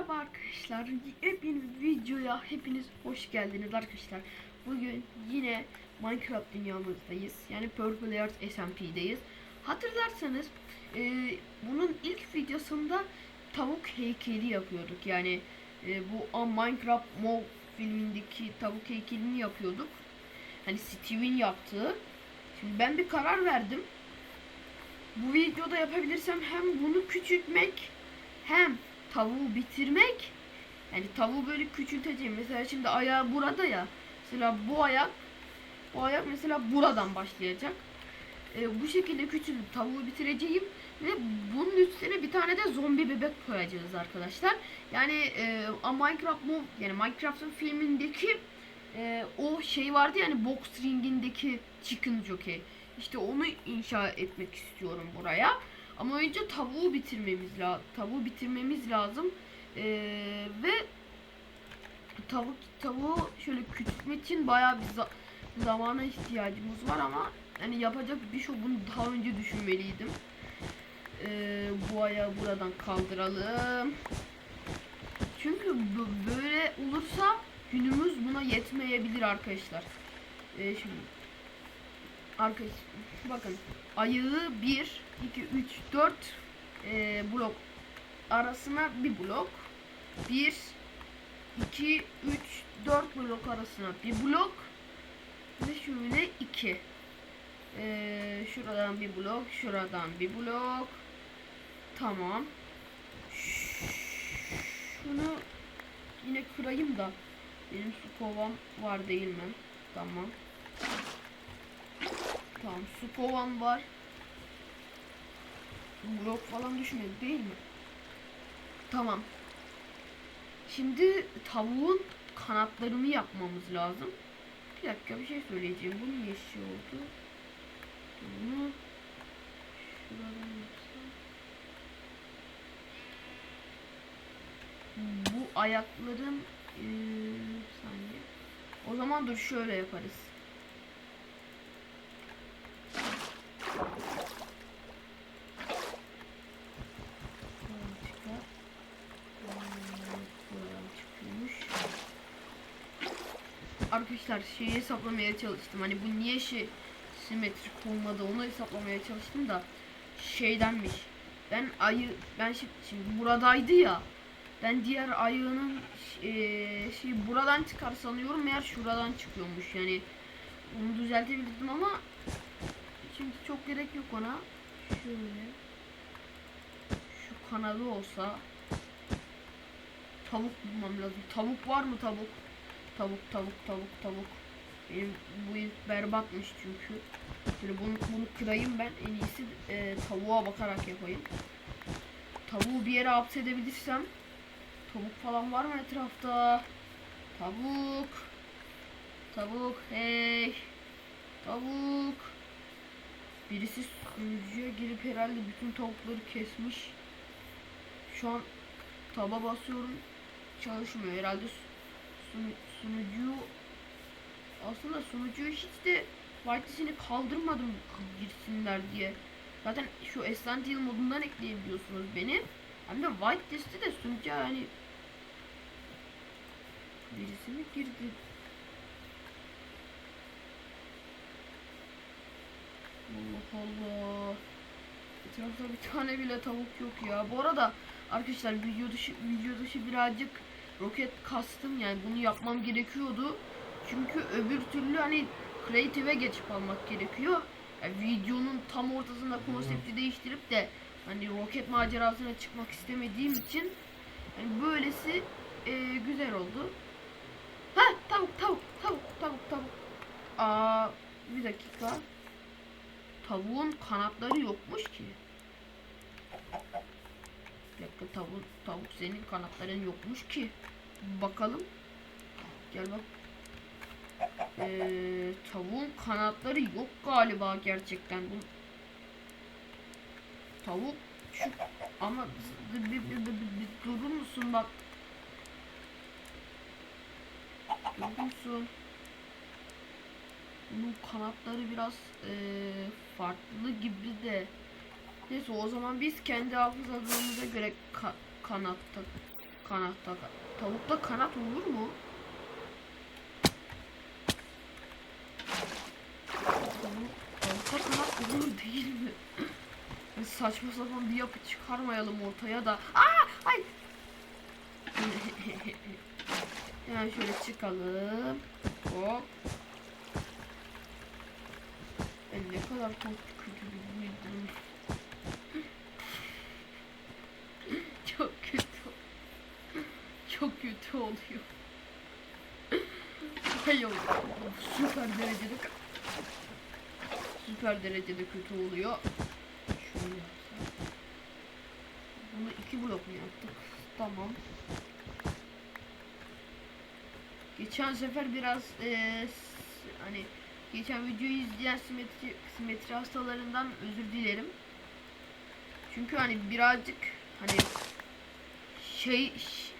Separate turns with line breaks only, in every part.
Merhaba arkadaşlar. Hepiniz videoya hepiniz hoş geldiniz arkadaşlar. Bugün yine Minecraft dünyamızdayız. Yani Purple Earth SMP'deyiz. Hatırlarsanız e, bunun ilk videosunda tavuk heykeli yapıyorduk. Yani e, bu A Minecraft Mob filmindeki tavuk heykelini yapıyorduk. Hani Steve'in yaptığı. Şimdi ben bir karar verdim. Bu videoda yapabilirsem hem bunu küçültmek hem tavuğu bitirmek yani tavuğu böyle küçülteceğim. Mesela şimdi ayağı burada ya. Mesela bu ayak bu ayak mesela buradan başlayacak. Ee, bu şekilde küçülüp tavuğu bitireceğim ve bunun üstüne bir tane de zombi bebek koyacağız arkadaşlar. Yani e, a Minecraft mu yani Minecraft'ın filmindeki e, o şey vardı yani box ringindeki chicken jockey. İşte onu inşa etmek istiyorum buraya. Ama önce tavuğu bitirmemiz lazım. Tavuğu bitirmemiz lazım. Ee, ve tavuk tavuğu şöyle küçültmek için bayağı bir za- zamana ihtiyacımız var ama hani yapacak bir şey bunu daha önce düşünmeliydim. Ee, bu ayağı buradan kaldıralım. Çünkü böyle olursa günümüz buna yetmeyebilir arkadaşlar. Ee, şimdi arkadaşlar bakın. Ayağı 1 2 3 4 e, blok arasına bir blok. 1 2 3 4 blok arasına bir blok. Ve şöyle 2 e, şuradan bir blok şuradan bir blok. Tamam. Şunu yine kırayım da benim su kovam var değil mi? Tamam Tamam su kovan var. Blok falan düşmedi değil mi? Tamam. Şimdi tavuğun kanatlarını yapmamız lazım. Bir dakika bir şey söyleyeceğim. Bu niye şey oldu? Bunu. Bu ayakların bir saniye. O zaman dur şöyle yaparız. Buradan çıkar. Hmm, Buradan çıkıyormuş. Arkadaşlar şeyi hesaplamaya çalıştım. Hani bu niye şey simetrik olmadı onu hesaplamaya çalıştım da şeydenmiş. Ben ayı ben şimdi, şimdi buradaydı ya. Ben diğer ayının eee şey buradan çıkar sanıyorum meğer şuradan çıkıyormuş. Yani onu düzeltebilirdim ama şimdi çok gerek yok ona. Şöyle şu kanadı olsa tavuk bulmam lazım. Tavuk var mı tavuk? Tavuk tavuk tavuk tavuk. Benim bu ilk berbatmış çünkü. Böyle bunu, bunu kırayım ben en iyisi e, tavuğa bakarak yapayım. Tavuğu bir yere hapsedebilirsem tavuk falan var mı etrafta? Tavuk. Tavuk hey. Tavuk. Birisi sunucuya girip herhalde bütün tavukları kesmiş. Şu an taba basıyorum. Çalışmıyor herhalde sunucu aslında sunucuyu hiç de Whitelist'ini kaldırmadım girsinler diye. Zaten şu Essential modundan ekleyebiliyorsunuz beni. Hem de Whitelist'i de sunucuya yani birisi mi girdi? Allah Allah. Etrafta bir tane bile tavuk yok ya. Bu arada arkadaşlar video dışı video dışı birazcık roket kastım yani bunu yapmam gerekiyordu. Çünkü öbür türlü hani kreative geçip almak gerekiyor. Yani videonun tam ortasında konsepti değiştirip de hani roket macerasına çıkmak istemediğim için hani böylesi e, güzel oldu. Ha tavuk tavuk tavuk tavuk tavuk. Aa bir dakika. Tavuğun kanatları yokmuş ki. Dakika tavuk, tavuk senin kanatların yokmuş ki. Bakalım. Gel bak. Ee, tavuğun kanatları yok galiba gerçekten. Bu tavuk şu ama bir, bir, bir, bir, bir durur musun bak. Durur musun? Bunun kanatları biraz eee, farklı gibi de. Neyse o zaman biz kendi hafızalığımıza göre ka- kanat tak- kanat tak. Tavukta kanat olur mu? Tavuk- Tavukta kanat olur değil mi? Saçma sapan bir yapı çıkarmayalım ortaya da. Aa! Ay! Hemen şöyle çıkalım. Hop. Ben ne kadar çok kötü bir büyüdüm. Çok kötü. Çok kötü oluyor. Hay Allah. Süper derecede süper derecede kötü oluyor. Yapsak. Bunu iki blok mu yaptık? Tamam. Geçen sefer biraz s- hani geçen videoyu izleyen simetri, simetri hastalarından özür dilerim. Çünkü hani birazcık hani şey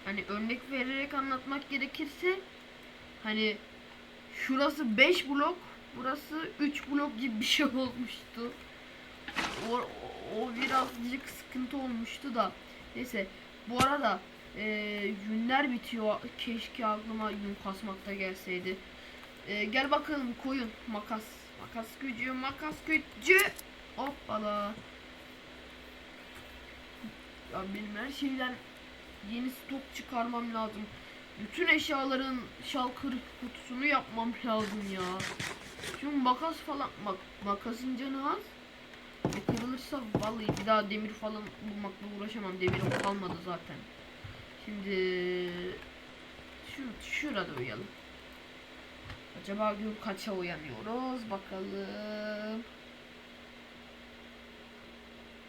hani örnek vererek anlatmak gerekirse hani şurası 5 blok burası 3 blok gibi bir şey olmuştu. O, o birazcık sıkıntı olmuştu da. Neyse bu arada eee yünler bitiyor. Keşke aklıma yün kasmakta gelseydi. Eee, gel bakalım koyun. Makas makas gücü makas gücü. Hoppala. Ya benim her şeyden yeni stok çıkarmam lazım. Bütün eşyaların şalkır kutusunu yapmam lazım ya. Çünkü makas falan bak makasın canı az. E kırılırsa vallahi bir daha demir falan bulmakla uğraşamam. Demirim kalmadı zaten. Şimdi şu şurada uyuyalım. Acaba gün kaça uyanıyoruz? Bakalım.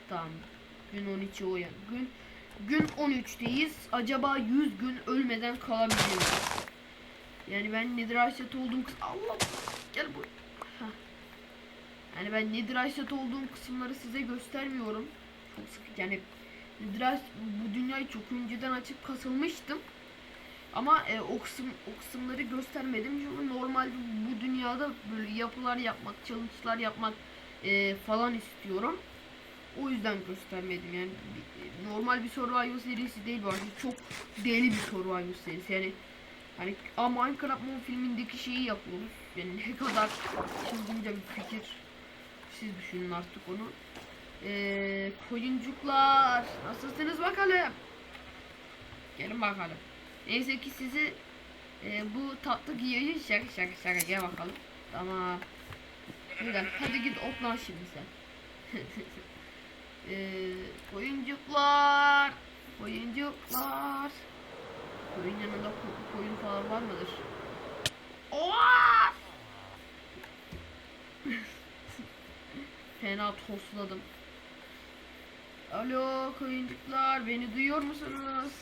Tamam. Gün 13'e uyan. Gün gün 13'teyiz. Acaba 100 gün ölmeden kalabilir miyiz? Yani ben nedir aşet olduğum kız Allah gel bu. Yani ben nedir aşet olduğum kısımları size göstermiyorum. Çok sık yani nedir bu dünyayı çok önceden açıp kasılmıştım. Ama e, o kısım o kısımları göstermedim çünkü normalde bu dünyada böyle yapılar yapmak, challenge'lar yapmak e, falan istiyorum. O yüzden göstermedim yani. Normal bir survival serisi değil bu arada. Çok deli bir survival serisi. Yani hani A Minecraft Mon filmindeki şeyi yapıyoruz. Yani ne kadar çılgınca bir fikir. Siz düşünün artık onu. Ee, koyuncuklar nasılsınız bakalım. Gelin bakalım. Neyse ki sizi e, bu tatlı giyici şaka şaka şaka gel bakalım. Tamam. Güzel. Hadi git otlan şimdi sen. Ee, oyuncuklar, oyuncuklar. Koyun yanında ko- koyun falan var mıdır? Oha! Fena tosladım. Alo koyuncuklar, beni duyuyor musunuz?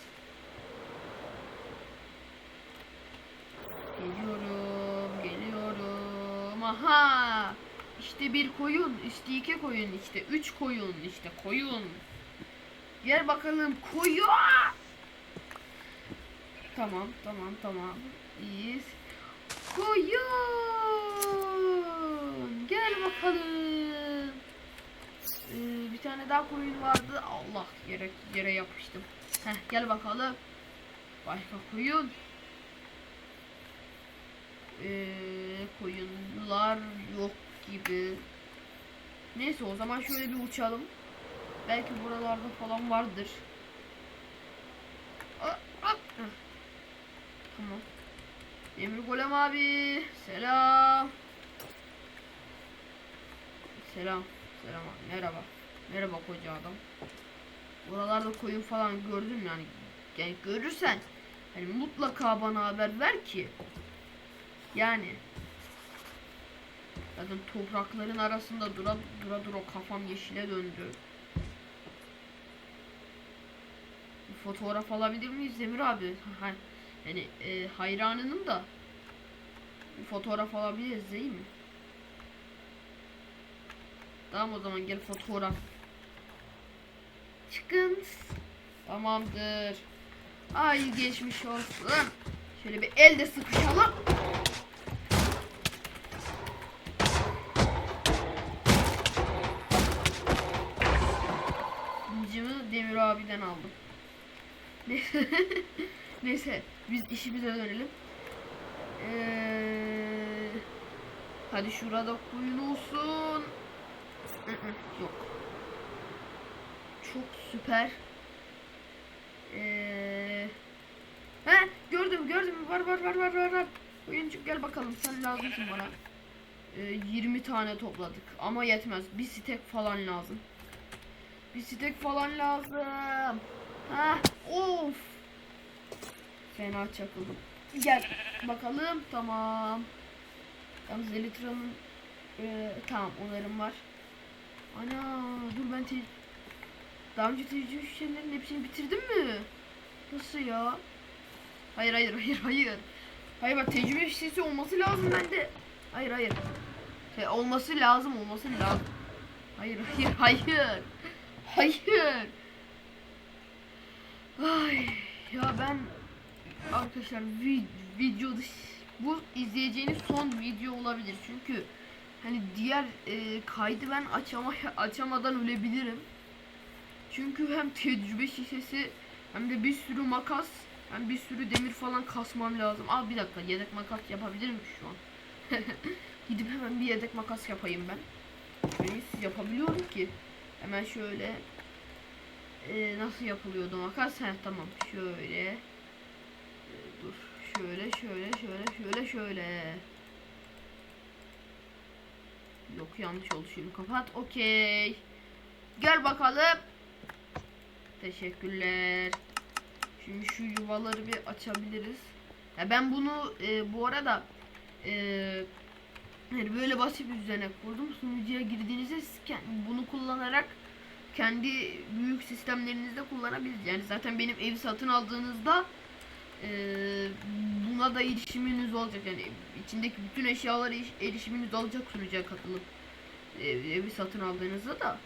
Geliyorum, geliyorum. Aha! İşte bir koyun, işte iki koyun, işte üç koyun, işte koyun. Gel bakalım koyun. Tamam, tamam, tamam. İyiyiz. Koyun. Gel bakalım. Ee, bir tane daha koyun vardı. Allah yere yere yapıştım. Heh, gel bakalım. Başka koyun. Ee, koyunlar yok gibi. Neyse o zaman şöyle bir uçalım. Belki buralarda falan vardır. Aa, heh. Tamam. Emir Golem abi. Selam. Selam. Selam abi. Merhaba. Merhaba koca adam. Buralarda koyun falan gördün yani? Yani görürsen hani mutlaka bana haber ver ki yani zaten toprakların arasında dura dura dura kafam yeşile döndü. Bir fotoğraf alabilir miyiz Demir abi? Yani e, hayranının da bir fotoğraf alabiliriz değil mi? Tamam o zaman gel fotoğraf. Çıkın. Tamamdır. Ay geçmiş olsun. Şöyle bir elde sıkışalım. Demir abiden aldım. Neyse. Neyse biz işimize dönelim. Ee, hadi şurada koyun olsun. Yok. Çok süper. Ee, he gördüm gördüm var var var var var var. Oyuncuk gel bakalım sen lazımsın bana. Ee, 20 tane topladık ama yetmez. Bir stek falan lazım. Stek falan lazım. Ha, of. Fena çakıldım. Gel bakalım tamam. Yalnız Elytra'nın e, tamam onarım var. Ana dur ben te daha önce tecrübe şeylerin hepsini bitirdim mi? Nasıl ya? Hayır hayır hayır hayır. Hayır bak tecrübe şişesi olması lazım bende. Hayır hayır. Şey, olması lazım olması lazım. Hayır hayır hayır. Hayır. Ay ya ben arkadaşlar vi video bu izleyeceğiniz son video olabilir çünkü hani diğer e, kaydı ben açama açamadan ölebilirim. Çünkü hem tecrübe şişesi hem de bir sürü makas hem bir sürü demir falan kasmam lazım. Aa bir dakika yedek makas yapabilirim şu an. Gidip hemen bir yedek makas yapayım ben. Şöyle yapabiliyorum ki. Hemen şöyle ee, nasıl yapılıyordu makas? Heh tamam şöyle. Ee, dur şöyle şöyle şöyle şöyle şöyle. Yok yanlış oldu şunu kapat okey. Gel bakalım. Teşekkürler. Şimdi şu yuvaları bir açabiliriz. Ya ben bunu e, bu arada e, yani böyle basit bir düzenek kurdum sunucuya girdiğinizde siz bunu kullanarak kendi büyük sistemlerinizde kullanabilirsiniz. Yani zaten benim evi satın aldığınızda e, buna da erişiminiz olacak. Yani içindeki bütün eşyalara eriş- erişiminiz olacak sunucuya katılıp e, evi satın aldığınızda da.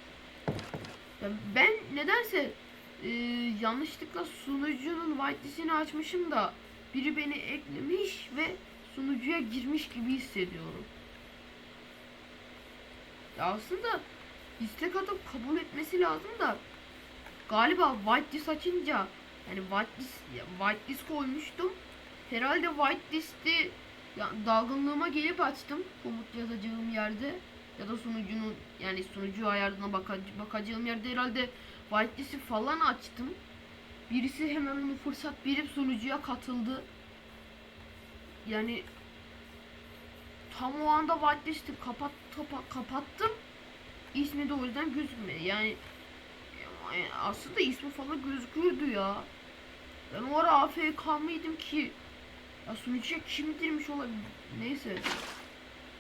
Ya ben nedense e, yanlışlıkla sunucunun whitelist'ini açmışım da biri beni eklemiş ve sunucuya girmiş gibi hissediyorum. Ya aslında istek atıp kabul etmesi lazım da galiba whitelist açınca yani whitelist whitelist koymuştum. Herhalde whitelist'i ya dalgınlığıma gelip açtım komut yazacağım yerde ya da sunucunun yani sunucu ayarına baka, bakacağım yerde herhalde whitelist'i falan açtım. Birisi hemen onu fırsat verip sunucuya katıldı. Yani tam o anda whitelist'i kapat, kapa- kapattım. İsmi de o yüzden gözükmedi. Yani yani aslında ismi falan gözüküyordu ya. Ben o ara AFK mıydım ki? Ya sunucuya kim girmiş olabilir? Neyse.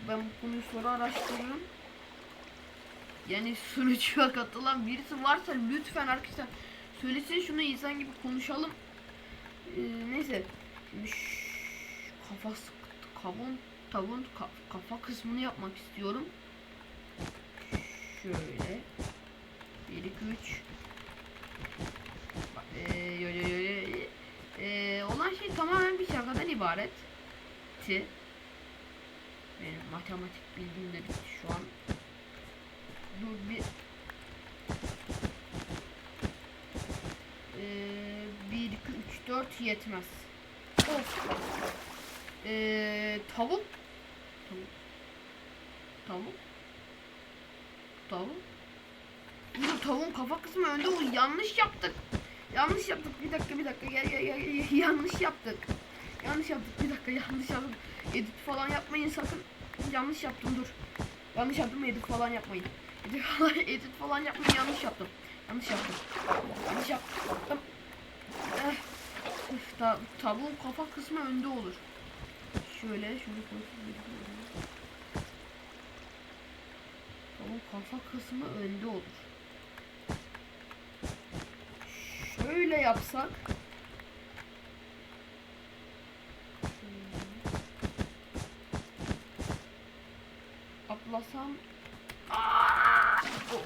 Ben bu konuyu sonra araştırırım. Yani sunucuya katılan birisi varsa lütfen arkadaşlar söylesin şunu insan gibi konuşalım. Ee, neyse. Şimdi şş, kafa sık- ka- kafa kısmını yapmak istiyorum. Şöyle. 1 2 3 ee, yo, yo, yo, yo. Ee, olan şey tamamen bir şakadan ibaret. Ti. Benim matematik bilgim de bitti şu an. Dur bir ee, 1 2 3 4 yetmez. Of. Ee, tavuk. Tavuk. Tavuk. Tavuk. Dur tavuğun kafa kısmı önde o yanlış yaptık. Yanlış yaptık. Bir dakika bir dakika gel gel. gel. Yanlış yaptık. Yanlış yaptık. Bir dakika yanlış yaptık. Edit falan yapmayın sakın. Yanlış yaptım dur. Yanlış yaptım edit falan yapmayın. Edit falan, edit falan yapmayın yanlış yaptım. Yanlış yaptım. Yanlış yaptım. Eh. Üf, ta, tavuğun kafa kısmı önde olur. Şöyle şunu koyayım. Tavuğun kafa kısmı önde olur. Şöyle yapsak. Atlasam. Oh.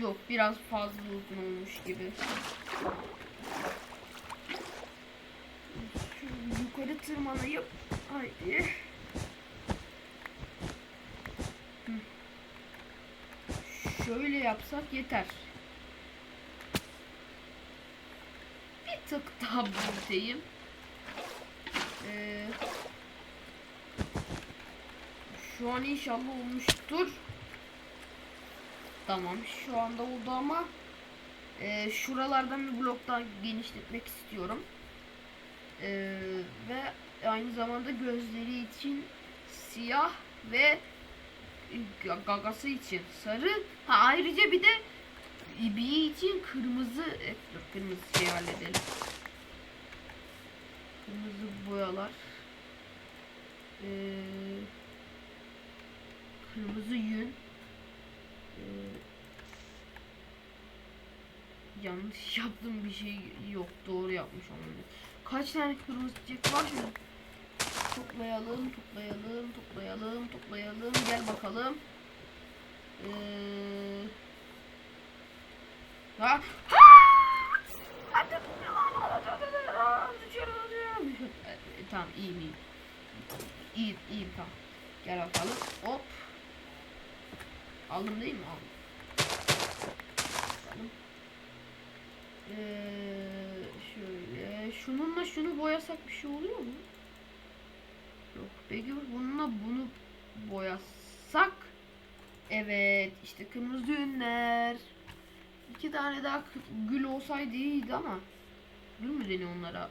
Yok biraz fazla uzun olmuş gibi. Yukarı tırmanayıp haydi. Şöyle yapsak yeter. tık daha büyüteyim. Ee, şu an inşallah olmuştur. Tamam şu anda oldu ama e, şuralardan bir blok daha genişletmek istiyorum. Ee, ve aynı zamanda gözleri için siyah ve gagası için sarı. Ha ayrıca bir de ibiği için kırmızı e, dur, kırmızı şey halledelim. Kırmızı boyalar. Ee, kırmızı yün. Ee, yanlış yaptığım bir şey yok. Doğru yapmış olmalıyım. Kaç tane kırmızı çiçek var şimdi? Toplayalım, toplayalım, toplayalım, toplayalım. Gel bakalım. Ee... Ha! Ha! Tamam iyiyim iyiyim. İyiyim iyiyim tamam. Gel bakalım. Hop. Aldım değil mi? Aldım. Ee, şöyle. Şununla şunu boyasak bir şey oluyor mu? Yok. Peki bununla bunu boyasak Evet işte kırmızı ünler. İki tane daha gül olsaydı iyiydi ama gül mü deniyor onlara?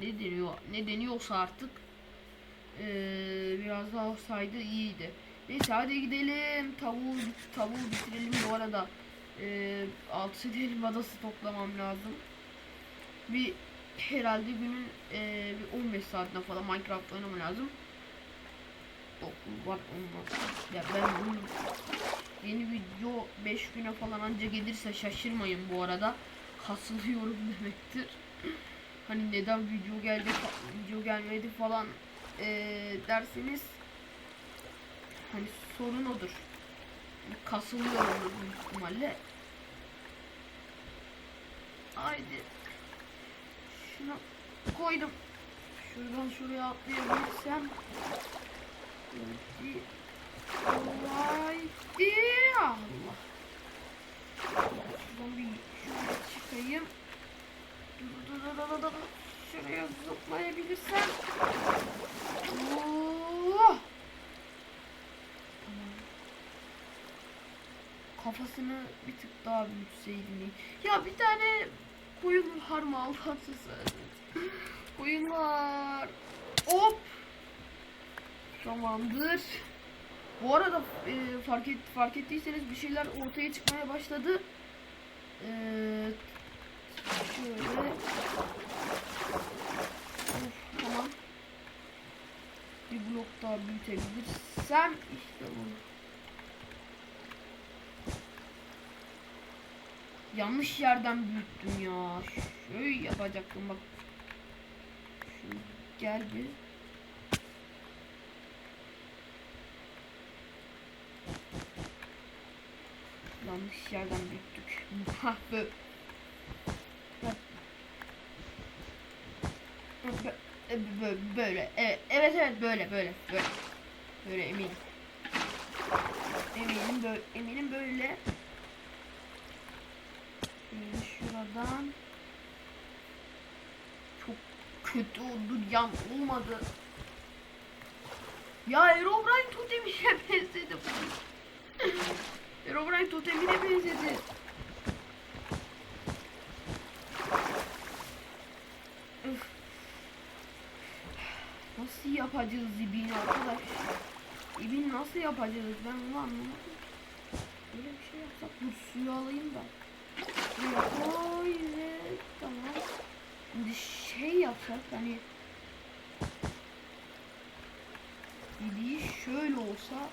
Ne deniyor? Ne deniyorsa artık ee, biraz daha olsaydı iyiydi. Neyse hadi gidelim. Tavuğu tavuğu bitirelim bu arada. Ee, altı delim adası toplamam lazım. Bir herhalde günün ee, bir 15 saatine falan Minecraft oynamam lazım. Okul var olmaz. Ya ben bunu yeni video 5 güne falan anca gelirse şaşırmayın bu arada. Kasılıyorum demektir. Hani neden video geldi video gelmedi falan eee, derseniz hani sorun odur. Kasılıyorum büyük ihtimalle. Haydi. Şunu koydum. Şuradan şuraya atlayabilirsem. Haydi. Haydi. Allah. Şuradan bir şuraya çıkayım. Dur, dur, dur, dur, dur. Şuraya zıplayabilirsem. Oh! Kafasını bir tık daha büyütseydim. Ya bir tane koyun var mı Allah'ın Koyun var. Hop. Tamamdır. Bu arada e, fark et fark ettiyseniz bir şeyler ortaya çıkmaya başladı. Ee, şöyle. Of, tamam. Bir blok daha büyütebilirsem işte bu. Yanlış yerden büyüttüm ya. Şöyle yapacaktım bak. Şöyle gel bir. Yanlış yerden büyüttük. Bö- böyle. Evet, evet evet böyle böyle böyle. Böyle eminim. Eminim böyle eminim böyle. Şöyle şuradan. Çok kötü oldu yan olmadı. Ya Herobrine totemine benzedi bu. Herobrine totemine benzedi. Nasıl yapacağız ibini arkadaş? İbini nasıl yapacağız ben onu anlamadım. Böyle bir şey yapsak dur suyu alayım da. Ve tamam. Şimdi şey yapsak hani İbiği şöyle olsa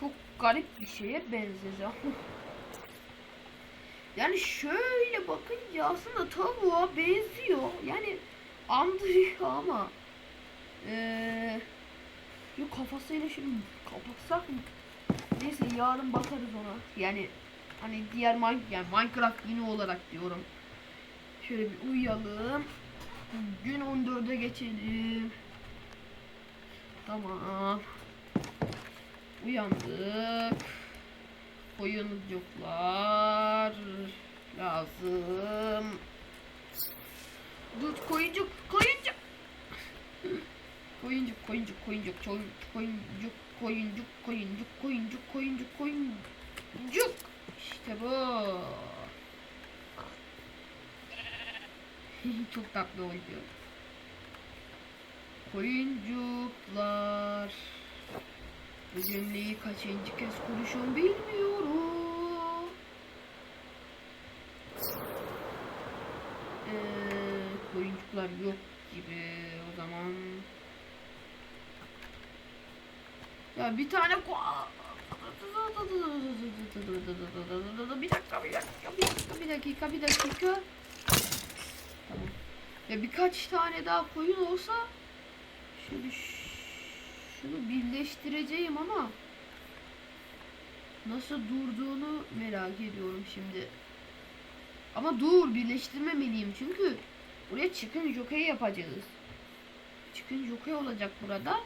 çok garip bir şeye ama. Yani şöyle bakınca aslında tavuğa benziyor. Yani andırıyor ama. Ee, yok kafasıyla şimdi kapatsak mı? Neyse yarın bakarız ona. Yani hani diğer yani Minecraft yine olarak diyorum. Şöyle bir uyuyalım. Gün 14'e geçelim. Tamam. Uyandık. koyuncuklar lazım. Dur koyuncuk koyuncuk. Koyuncuk koyuncuk koyuncuk koyuncuk koyuncuk koyuncuk koyuncuk koyuncuk koyuncuk. İşte bu. Çok tatlı oydu. Koyuncuklar. Bu cümleyi kaçıncı kez konuşuyorum bilmiyorum. Ee, koyuncuklar yok gibi o zaman. Ya bir tane bir dakika bir dakika bir dakika bir dakika bir dakika tamam. Ya birkaç tane daha koyun olsa şöyle ş- şunu birleştireceğim ama nasıl durduğunu merak ediyorum şimdi. Ama dur birleştirmemeliyim çünkü buraya çıkın jockey yapacağız. Çıkın jockey olacak burada.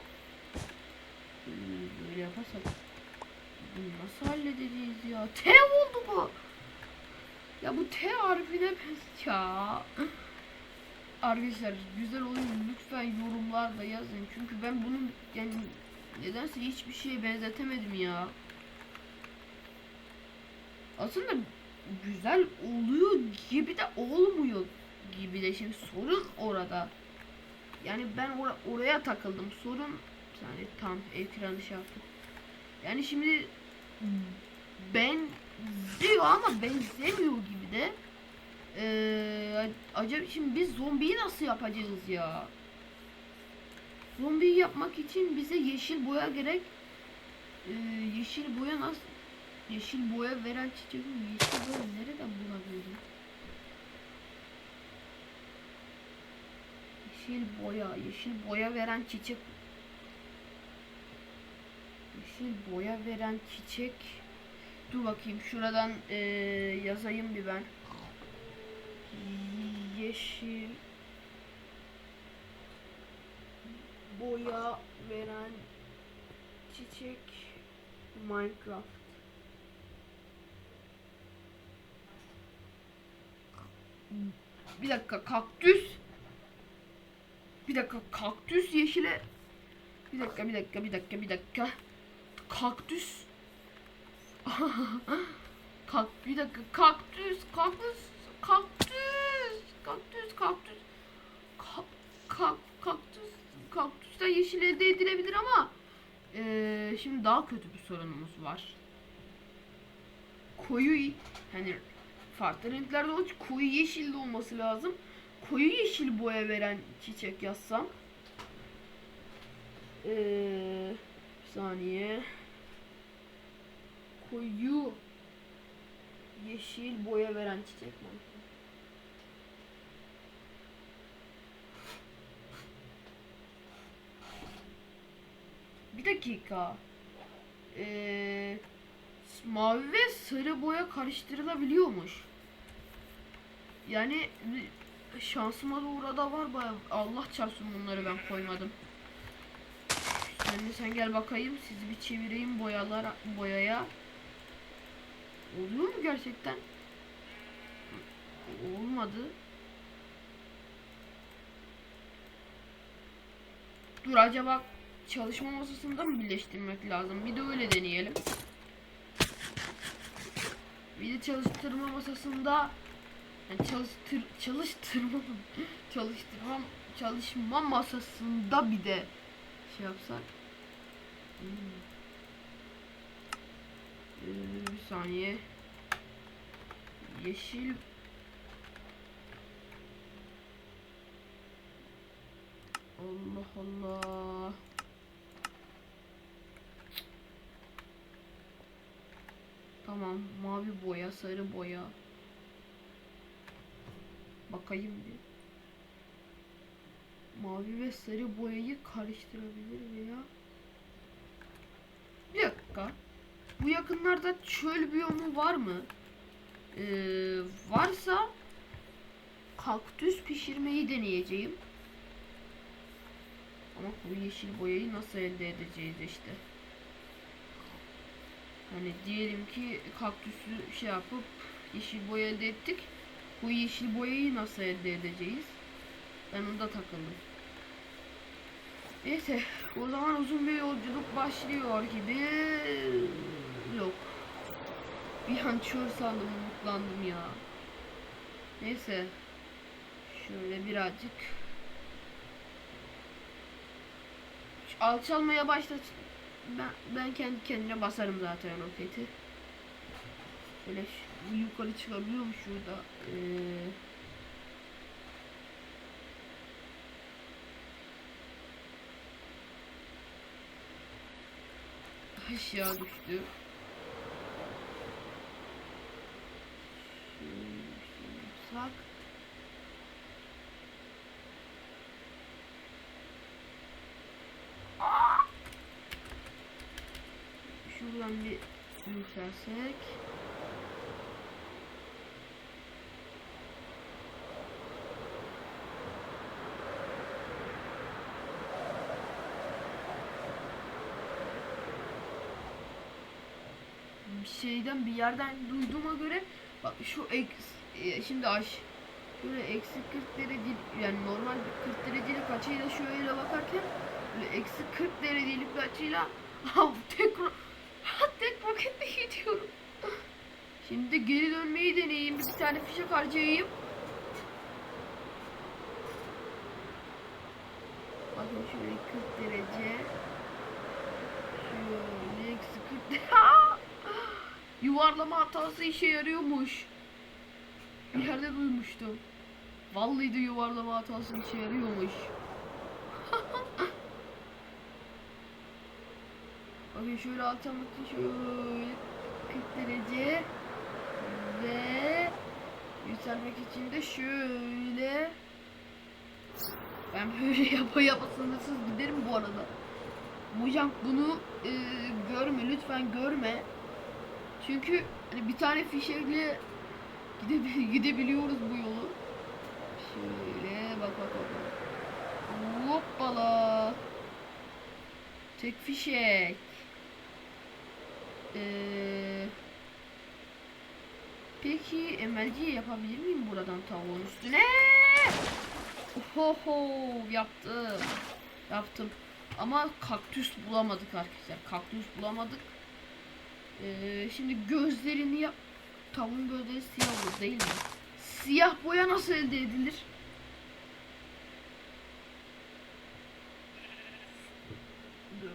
Ee, Böyle yaparsak nasıl halledeceğiz ya? T oldu bu. Ya bu T harfine ben ya. Arkadaşlar güzel oyun lütfen yorumlarda yazın. Çünkü ben bunun yani nedense hiçbir şeye benzetemedim ya. Aslında güzel oluyor gibi de olmuyor gibi de şimdi sorun orada. Yani ben ora- oraya takıldım. Sorun yani tam ekranı şey yaptım. Yani şimdi benziyor ama benzemiyor gibi de. Ee, acaba şimdi biz zombiyi nasıl yapacağız ya? Zombiyi yapmak için bize yeşil boya gerek. Ee, yeşil boya nasıl? Yeşil boya veren çiçek yeşil boya nereden bulabilirim? Yeşil boya, yeşil boya veren çiçek. Yeşil boya veren çiçek. Dur bakayım şuradan eee, yazayım bir ben. Yeşil boya veren çiçek Minecraft. Bir dakika kaktüs. Bir dakika kaktüs yeşile. Bir dakika bir dakika bir dakika bir dakika. Kaktüs. Kalk bir dakika kaktüs kaktüs kaktüs kaktüs kaktüs Ka- ka- kaktüs kaktüsten yeşil elde edilebilir ama eee, şimdi daha kötü bir sorunumuz var. Koyu hani farklı renklerde olacak koyu yeşil de olması lazım. Koyu yeşil boya veren çiçek yazsam. Eee bir saniye. Koyu yeşil boya veren çiçek mi? Bir dakika. Ee, mavi ve sarı boya karıştırılabiliyormuş. Yani şansıma da orada var baya. Allah çarpsın bunları ben koymadım. Sen sen gel bakayım sizi bir çevireyim boyalar boyaya. Oluyor mu gerçekten? Olmadı. Dur acaba çalışma masasında mı birleştirmek lazım? Bir de öyle deneyelim. Bir de çalıştırma masasında yani çalıştır çalıştırma çalıştırma çalışma masasında bir de şey yapsak. Hmm. Ee, bir saniye. Yeşil Allah Allah. Tamam, mavi boya, sarı boya. Bakayım bir. Mavi ve sarı boyayı karıştırabilir veya Bir dakika. Bu yakınlarda çöl biyomu var mı? Ee, varsa kaktüs pişirmeyi deneyeceğim. Ama bu yeşil boyayı nasıl elde edeceğiz işte. Hani diyelim ki kaktüsü şey yapıp yeşil boya elde ettik. Bu yeşil boyayı nasıl elde edeceğiz? Ben onda takıldım. Neyse o zaman uzun bir yolculuk başlıyor gibi. Yok. Bir an çöl sandım umutlandım ya. Neyse. Şöyle birazcık. Alçalmaya başlat. Ben, ben kendi kendine basarım zaten roketi. Şöyle şu- yukarı çıkabiliyor mu şurada? Ee, aşağı düştü. Şöyle bir yapsak. Şuradan bir yükselsek. Bir şeyden bir yerden duyduğuma göre bak şu eks e, şimdi aş böyle eksi 40 derece yani normal bir 40 derecelik açıyla şöyle bakarken böyle eksi 40 derecelik bir açıyla tek tek roketle gidiyorum. Şimdi geri dönmeyi deneyeyim. Bir tane fişek harcayayım. Bakın şöyle 40 derece. Şöyle eksi 40 derece. Yuvarlama hatası işe yarıyormuş. Bir yerde duymuştum. Vallahi de yuvarlama hatası işe yarıyormuş. Bakın şöyle alçalmak için şöyle 40 derece ve yükselmek için de şöyle ben böyle yapa yapa sınırsız giderim bu arada. Mojang bunu e, görme lütfen görme. Çünkü hani bir tane fişekle gide, gidebiliyoruz bu yolu. Şöyle bak bak bak. Hoppala. Tek fişek. Ee, peki MLG yapabilir miyim buradan tavuğun üstüne? Ohoho yaptım. Yaptım. Ama kaktüs bulamadık arkadaşlar. Kaktüs bulamadık. Ee, şimdi gözlerini yap. Tavuğun gözleri siyah olur değil mi? Siyah boya nasıl elde edilir? Dur.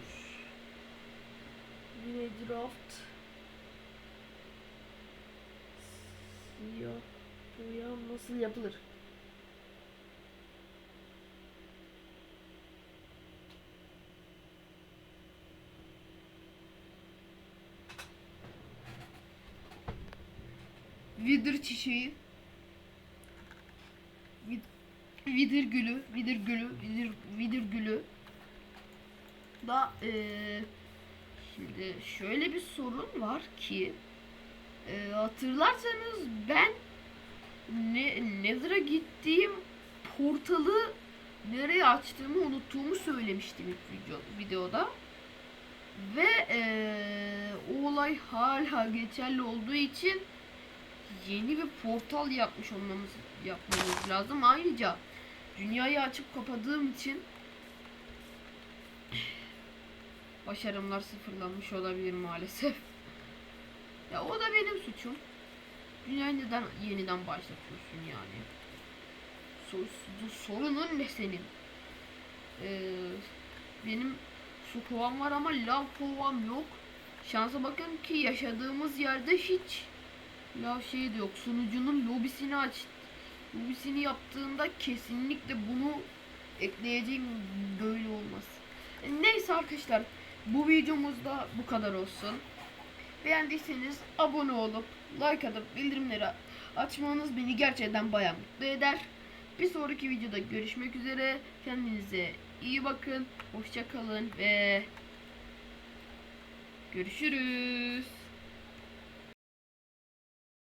Yine draft. Siyah boya nasıl yapılır? Vidir çiçeği. Vid- Vidir gülü, vidir gülü, vidir, vidir gülü. Da eee, şimdi şöyle bir sorun var ki eee, hatırlarsanız ben ne Nether'a gittiğim portalı nereye açtığımı unuttuğumu söylemiştim ilk video, videoda. Ve eee, o olay hala geçerli olduğu için yeni bir portal yapmış olmamız yapmamız lazım. Ayrıca dünyayı açıp kapadığım için başarımlar sıfırlanmış olabilir maalesef. Ya o da benim suçum. Dünyayı neden yeniden başlatıyorsun yani? Sor, sorunun ne senin? Ee, benim su kovam var ama lav kovam yok. Şansa bakın ki yaşadığımız yerde hiç ya şey de yok. Sunucunun lobisini aç. Lobisini yaptığında kesinlikle bunu ekleyeceğim böyle olmaz. Neyse arkadaşlar bu videomuzda bu kadar olsun. Beğendiyseniz abone olup like atıp bildirimleri açmanız beni gerçekten bayağı mutlu eder. Bir sonraki videoda görüşmek üzere. Kendinize iyi bakın. Hoşça kalın ve görüşürüz.